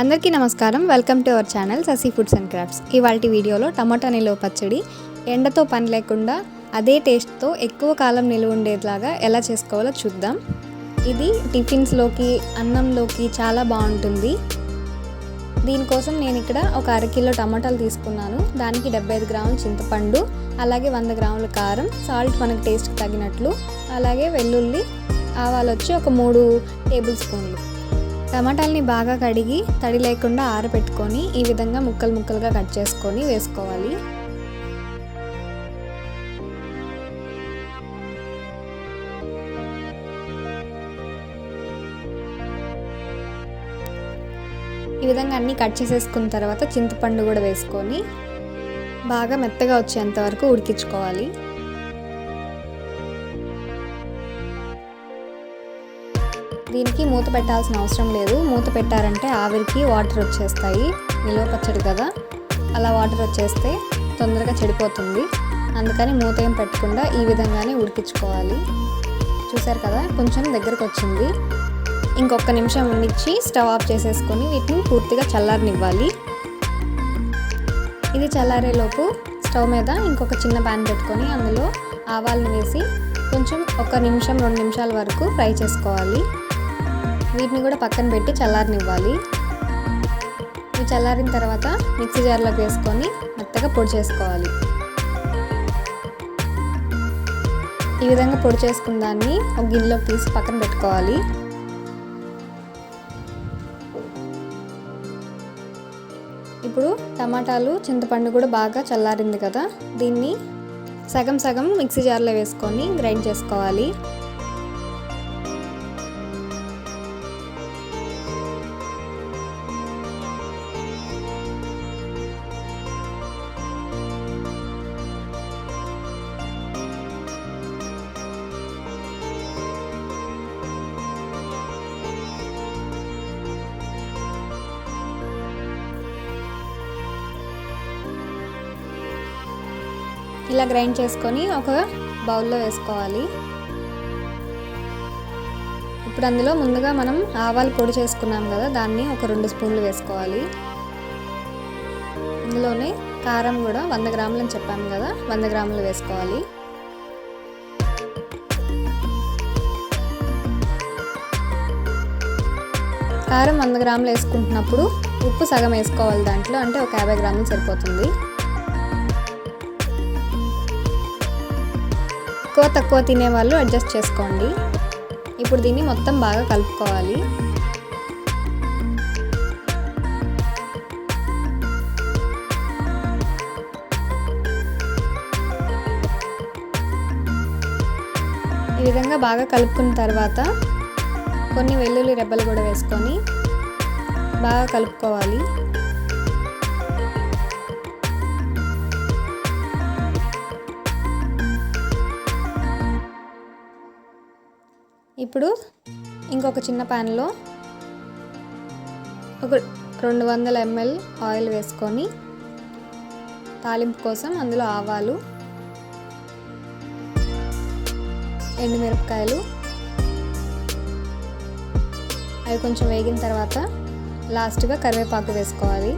అందరికీ నమస్కారం. Welcome to our channel Sasi foods and crafts ఇవాళ వీడియోలో టమాటా నిలువ పచ్చడి ఎండతో పని లేకుండా అదే టేస్ట్తో ఎక్కువ కాలం నిలువ ఉండేలాగా ఎలా చేసుకోవాలో చూద్దాం. ఇది టిఫిన్స్లోకి అన్నంలోకి చాలా బాగుంటుంది. దీనికోసం నేను ఇక్కడ ఒక అరకిలో టమాటాలు తీసుకున్నాను. దానికి డెబ్బై ఐదు గ్రాముల చింతపండు అలాగే వంద గ్రాముల కారం సాల్ట్ మనకు టేస్ట్కి తగినట్లు అలాగే వెల్లుల్లి ఆవాలు వచ్చి ఒక మూడు టేబుల్ స్పూన్లు. టమాటాలని బాగా కడిగి తడి లేకుండా ఆరబెట్టుకొని ఈ విధంగా ముక్కలు ముక్కలుగా కట్ చేసుకొని వేసుకోవాలి. ఈ విధంగా అన్నీ కట్ చేసేసుకున్న తర్వాత చింతపండు కూడా వేసుకొని బాగా మెత్తగా వచ్చేంత వరకు ఉడికించుకోవాలి. దీనికి మూత పెట్టాల్సిన అవసరం లేదు. మూత పెట్టారంటే ఆవిరికి వాటర్ వచ్చేస్తాయి. నిల్వ పచ్చడి కదా? అలా వాటర్ వచ్చేస్తే తొందరగా చెడిపోతుంది. అందుకని మూత ఏం పెట్టకుండా ఈ విధంగానే ఉడికించుకోవాలి. చూసారు కదా? కొంచెం దగ్గరకు వచ్చింది ఇంకొక నిమిషం ఉండిచ్చి స్టవ్ ఆఫ్ చేసేసుకొని వీటిని పూర్తిగా చల్లారనివ్వాలి. ఇది చల్లారేలోపు స్టవ్ మీద ఇంకొక చిన్న ప్యాన్ పెట్టుకొని అందులో ఆవాలను వేసి కొంచెం ఒక నిమిషం రెండు నిమిషాల వరకు ఫ్రై చేసుకోవాలి. వీటిని కూడా పక్కన పెట్టి చల్లారనివ్వాలి. ఇవి చల్లారిన తర్వాత మిక్సీ జార్లోకి వేసుకొని మెత్తగా పొడి చేసుకోవాలి. ఈ విధంగా పొడి చేసుకున్న దాన్ని ఒక గిన్నెలోకి తీసి పక్కన పెట్టుకోవాలి. ఇప్పుడు టమాటాలు చింతపండు కూడా బాగా చల్లారింది కదా దీన్ని సగం సగం మిక్సీ జార్లో వేసుకొని గ్రైండ్ చేసుకోవాలి. ఇలా గ్రైండ్ చేసుకొని ఒక బౌల్లో వేసుకోవాలి. ఇప్పుడు అందులో ముందుగా మనం ఆవాలు పొడి చేసుకున్నాం కదా దాన్ని ఒక రెండు స్పూన్లు వేసుకోవాలి. ఇందులోనే కారం కూడా వంద గ్రాములు అని చెప్పాము కదా వంద గ్రాములు వేసుకోవాలి. కారం వంద గ్రాములు వేసుకుంటున్నప్పుడు ఉప్పు సగం వేసుకోవాలి దాంట్లో అంటే ఒక యాభై గ్రాములు సరిపోతుంది. ఎక్కువ తక్కువ తినేవాళ్ళు అడ్జస్ట్ చేసుకోండి. ఇప్పుడు దీన్ని మొత్తం బాగా కలుపుకోవాలి. ఈ విధంగా బాగా కలుపుకున్న తర్వాత కొన్ని వెల్లుల్లి రెబ్బలు కూడా వేసుకొని బాగా కలుపుకోవాలి. ఇప్పుడు ఇంకొక చిన్న ప్యాన్లో ఒక రెండు వందల ఎంఎల్ ఆయిల్ వేసుకొని తాలింపు కోసం అందులో ఆవాలు ఎండుమిరపకాయలు. అవి కొంచెం వేగిన తర్వాత లాస్ట్గా కరివేపాకు వేసుకోవాలి.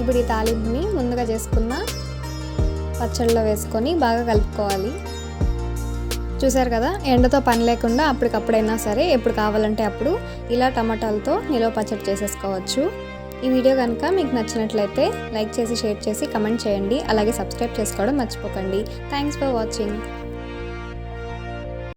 ఇప్పుడు ఈ తాలింపుని ముందుగా చేసుకున్న పచ్చళ్ళలో వేసుకొని బాగా కలుపుకోవాలి. చూసారు కదా ఎండతో పని లేకుండా అప్పటికప్పుడైనా సరే ఎప్పుడు కావాలంటే అప్పుడు ఇలా టమాటాలతో నిలవ పచ్చడి చేసేసుకోవచ్చు. ఈ వీడియో కనుక మీకు నచ్చినట్లయితే లైక్ చేసి షేర్ చేసి కమెంట్ చేయండి. అలాగే సబ్స్క్రైబ్ చేసుకోవడం మర్చిపోకండి. Thanks for watching.